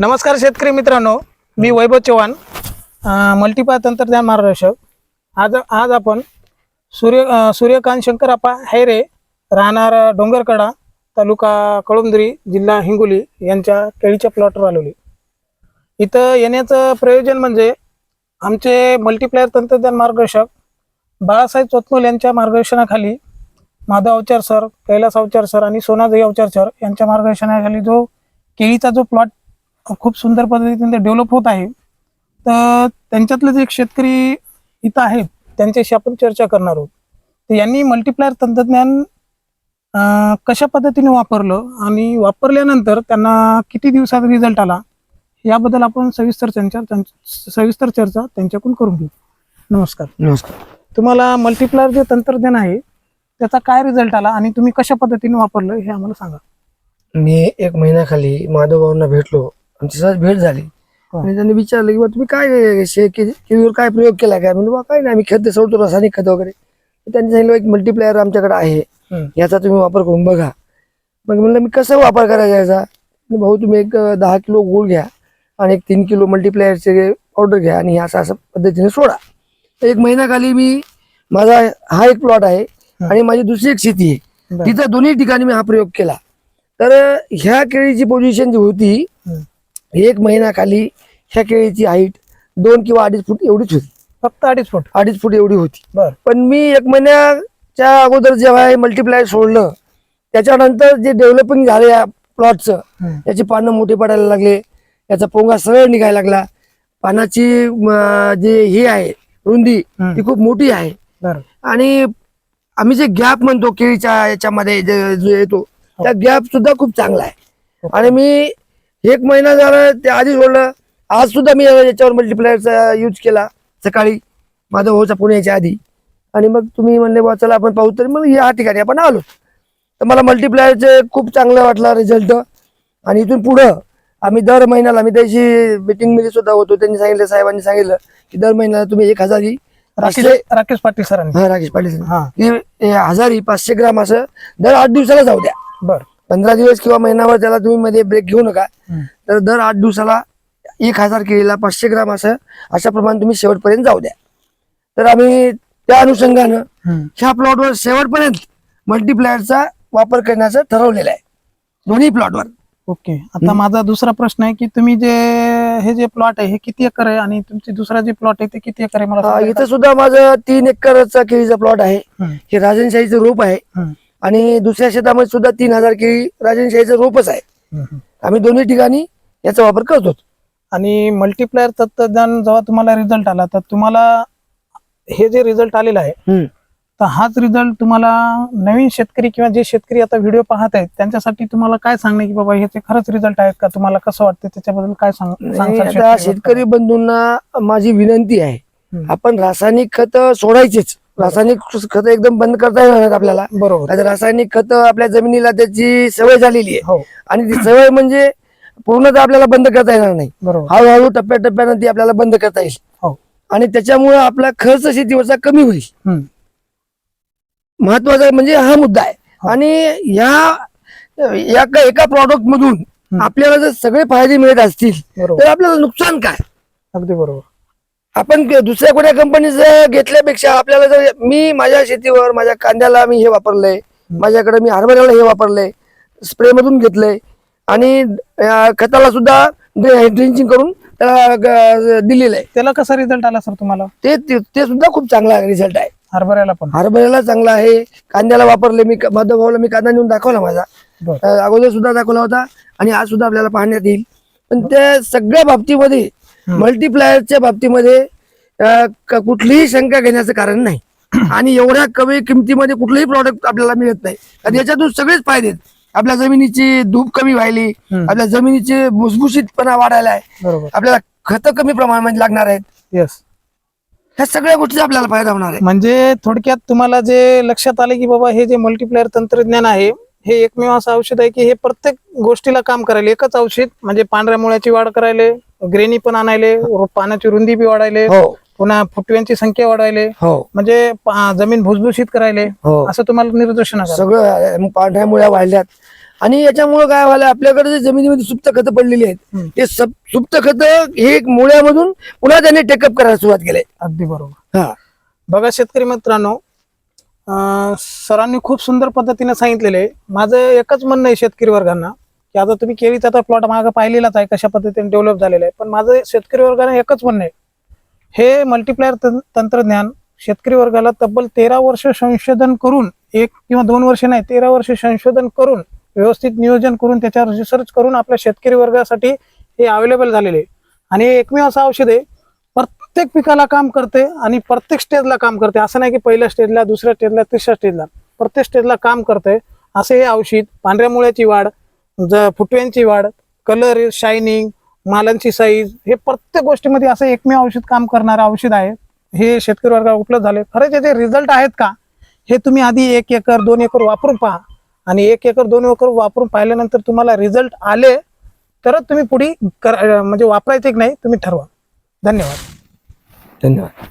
नमस्कार शेतकरी मित्रांनो मी वैभव चव्हाण मल्टीपा तंत्रज्ञान मार्गदर्शक. आज आज आपण सूर्य सूर्यकांत शंकरप्पा हैरे राहणार डोंगरकडा तालुका कळुंदरी जिल्हा हिंगोली यांच्या केळीच्या प्लॉटवर आलेली. इथं येण्याचं प्रयोजन म्हणजे आमचे मल्टीप्लायर तंत्रज्ञान मार्गदर्शक बाळासाहेब चोतमोल यांच्या मार्गदर्शनाखाली माधव अवचार सर कैलास अवचार सर आणि सोनादई अवचार सर यांच्या मार्गदर्शनाखाली जो केळीचा जो प्लॉट खूप सुंदर पद्धतीने डेव्हलप होत आहे. तर त्यांच्यातले जे एक शेतकरी इथं आहेत त्यांच्याशी आपण चर्चा करणार आहोत. तर यांनी मल्टीप्लायर तंत्रज्ञान कशा पद्धतीने वापरलं आणि वापरल्यानंतर त्यांना किती दिवसात रिझल्ट आला याबद्दल आपण सविस्तर त्यां- सविस्तर चर्चा त्यांच्याकडून करून घेऊ. नमस्कार. नमस्कार. तुम्हाला मल्टीप्लायर जे तंत्रज्ञान आहे त्याचा काय रिझल्ट आला आणि तुम्ही कशा पद्धतीने वापरलं हे आम्हाला सांगा. मी एक महिन्याखाली माधव भाऊंना भेटलो. आमची सहज भेट झाली. आणि त्यांनी विचारलं की बा तुम्ही काय शे के- केळीवर काय प्रयोग केला काय? म्हणजे बा काय नाही आम्ही खत सोडतो रासायनिक खत वगैरे. तर त्यांनी सांगितलं एक मल्टीप्लायर आमच्याकडे आहे. हम्म. याचा तुम्ही वापर करून बघा. मग म्हणलं मी कसं वापर करायचा याचा? भाऊ तुम्ही एक अं, दहा किलो गूळ घ्या आणि एक तीन किलो मल्टीप्लायरचे पावडर घ्या आणि असं असं पद्धतीने सोडा. तर एक महिन्याखाली मी माझा हा एक प्लॉट आहे आणि माझी दुसरी एक शेती आहे. बरं. तिथं दोन्ही ठिकाणी मी हा प्रयोग केला. तर ह्या केळीची पोझिशन जी होती हम्म. एक महिन्याखाली ह्या केळीची हाईट दोन किंवा अडीच फूट एवढीच होती. फक्त अडीच फूट. अडीच फूट एवढी होती. बर. पण मी एक महिन्याच्या अगोदर जेव्हा हे मल्टीप्लाय सोडलं त्याच्यानंतर जे डेव्हलपिंग झालं या प्लॉटचं याची पानं मोठी पडायला लागले याचा पोंगा सरळ निघायला लागला. पानाची जे हे आहे रुंदी. ती खूप मोठी आहे. आणि आम्ही जे गॅप म्हणतो केळीच्या याच्यामध्ये जे जो येतो त्या गॅप सुद्धा खूप चांगला आहे. आणि मी एक महिना झाला ते आधी सोडलं आज सुद्धा मी याच्यावर मल्टीप्लायरचा यूज केला सकाळी. माझा भाऊचा पुणे यायच्या आधी. आणि मग तुम्ही म्हणले बा चला आपण पाहू. तरी मग या ठिकाणी आपण आलो. तर मला मल्टीप्लायरचे खूप चांगलं वाटला रिझल्ट आणि इथून पुढं आम्ही दर महिन्याला मी त्याची मीटिंगमध्ये सुद्धा होतो. त्यांनी सांगितलं साहेबांनी सांगितलं की दर महिन्याला तुम्ही एक हजारी राकेश पाटील सरांनी. हा राकेश पाटील. हा. हे हजारी पाचशे ग्राम असं दर आठ दिवसाला जाऊ द्या. बर. पंधरा दिवस किंवा महिनाभर त्याला तुम्ही मध्ये ब्रेक घेऊ नका. तर दर आठ दिवसाला एक हजार केळीला पाचशे ग्राम असं अशा प्रमाणे तुम्ही शेवटपर्यंत जाऊ द्या. तर आम्ही त्या अनुषंगानं. ह्या प्लॉटवर शेवटपर्यंत मल्टीप्लायरचा वापर करण्याचं ठरवलेलं आहे. दोन्ही प्लॉटवर ओके आता माझा दुसरा प्रश्न आहे की तुम्ही जे हे जे प्लॉट आहे हे किती एकर आहे? आणि तुमची दुसरा जे प्लॉट आहे ते किती एकर आहे? मला इथं सुद्धा माझं तीन एकरचा केळीचा प्लॉट आहे. हे राजनशाहीचं रोप आहे. आणि दुसऱ्या शेतामध्ये सुद्धा तीन हजार केळी राजनशाहीचं रोपच आहे. आम्ही दोन्ही ठिकाणी याचा वापर करतो आणि मल्टीप्लायर तंत्रज्ञान जेव्हा तुम्हाला रिझल्ट आला तर तुम्हाला हे जे रिझल्ट आलेला आहे तर हाच रिझल्ट तुम्हाला नवीन शेतकरी किंवा जे शेतकरी आता व्हिडिओ पाहत आहेत त्यांच्यासाठी तुम्हाला काय सांगणे की बाबा ह्याचे खरंच रिझल्ट आहेत का? तुम्हाला कसं वाटतं त्याच्याबद्दल काय सांग शेतकरी बंधूंना माझी विनंती आहे. आपण रासायनिक खत सोडायचीच. रासायनिक खत एकदम बंद करता येणार आपल्याला. बरोबर. रासायनिक खत आपल्या जमिनीला त्याची सवय झालेली आहे. हो. आणि ती सवय म्हणजे पूर्णतः आपल्याला बंद करता येणार नाही. हळूहळू टप्प्याटप्प्यानं ती आपल्याला बंद करता येईल. हो. आणि त्याच्यामुळे आपला खर्च शेतीवरचा कमी होईल. महत्त्वाचा म्हणजे हा मुद्दा आहे. हो. आणि या या का- एका प्रॉडक्ट मधून. आपल्याला जर सगळे फायदे मिळत असतील तर आपल्याला नुकसान काय? अगदी बरोबर. आपण दुसऱ्या कोणत्या कंपनीचं घेतल्यापेक्षा आपल्याला जर मी माझ्या शेतीवर माझ्या कांद्याला मी हे वापरलंय माझ्याकडे मी हरभऱ्याला हे वापरलंय स्प्रे मधून घेतलंय आणि खताला सुद्धा ड्रिंचिंग करून त्याला दिलेलं आहे त्याला कसा रिझल्ट आला सर तुम्हाला? ते ते सुद्धा खूप चांगला रिझल्ट आहे. हरभऱ्याला पण? हरभऱ्याला चांगला आहे. कांद्याला वापरले मी माधव भाऊला मी कांदा नेऊन दाखवला माझा. अगोदर सुद्धा दाखवला होता आणि आज सुद्धा आपल्याला पाहण्यात येईल. पण त्या सगळ्या बाबतीमध्ये मल्टीप्लायरच्या बाबतीमध्ये कुठलीही शंका घेण्याचं कारण नाही. आणि एवढ्या कमी किमतीमध्ये कुठलंही प्रॉडक्ट आपल्याला मिळत नाही. कारण याच्यातून सगळेच फायदे आहेत. आपल्या जमिनीची धूप कमी व्हायली. आपल्या जमिनीची भुसभुशीतपणा वाढायला आहे. आपल्याला खत कमी प्रमाणामध्ये लागणार आहेत. येस ह्या सगळ्या गोष्टी आपल्याला फायदा होणार आहे. म्हणजे थोडक्यात तुम्हाला जे लक्षात आले की बाबा हे जे मल्टीप्लायर तंत्रज्ञान आहे हे एकमेव असं औषध आहे की हे प्रत्येक गोष्टीला काम करायला एकच औषध म्हणजे पांढऱ्या मुळ्याची वाढ करायले ग्रेनी पण आणायले पानाची रुंदी बी वाढायले हो. पुन्हा फुटव्यांची संख्या वाढवायले हो. म्हणजे पा- जमीन भुसभुशीत करायले. हो. असं तुम्हाला निर्देशन. सगळं अं, पांढऱ्या मुळ्या वाढल्यात. आणि याच्यामुळे काय व्हायला आपल्याकडे जे जमिनीमध्ये सुप्त खतं पडलेली आहेत हम्म. ते सप- सुप्त खतं हे मुळ्यामधून पुन्हा त्यांनी टेकअप करायला सुरुवात केली. अगदी बरोबर. हा. बघा शेतकरी मित्रांनो अं, सरांनी खूप सुंदर पद्धतीने सांगितलेले माझं एकच म्हणणं आहे शेतकरी वर्गांना की आता तुम्ही केळीचा तर प्लॉट मागं पाहिलेलाच आहे कशा पद्धतीने डेव्हलप झालेला आहे. पण माझं शेतकरी वर्गाने एकच म्हणणं आहे. हे मल्टीप्लायर तंत्रज्ञान शेतकरी वर्गाला तब्बल तेरा वर्ष संशोधन करून एक किंवा दोन वर्ष नाही तेरा वर्ष संशोधन करून व्यवस्थित नियोजन करून त्याच्यावर रिसर्च करून आपल्या शेतकरी वर्गासाठी हे अवेलेबल झालेले आहे. आणि एकमेव असं औषध आहे प्रत्येक पिकाला काम करते आणि प्रत्येक स्टेजला काम करते. असं नाही की पहिल्या स्टेजला दुसऱ्या स्टेजला तिसऱ्या स्टेजला प्रत्येक स्टेजला काम करते. असे हे औषध पांढऱ्या मुळ्याची वाढ फुटव्यांची वाढ कलर शायनिंग मालांची साईज हे प्रत्येक गोष्टीमध्ये असं एकमेव औषध काम करणारं औषध आहे. हे शेतकरी वर्गाला उपलब्ध झाले खरंच याचे रिझल्ट आहेत का हे तुम्ही आधी एक एकर दोन एकर वापरून पहा. आणि एक एकर दोन एकर वापरून पाहिल्यानंतर तुम्हाला रिझल्ट आले तरच तुम्ही पुढे म्हणजे वापरायचे की नाही तुम्ही ठरवा. धन्यवाद. धन्यवाद.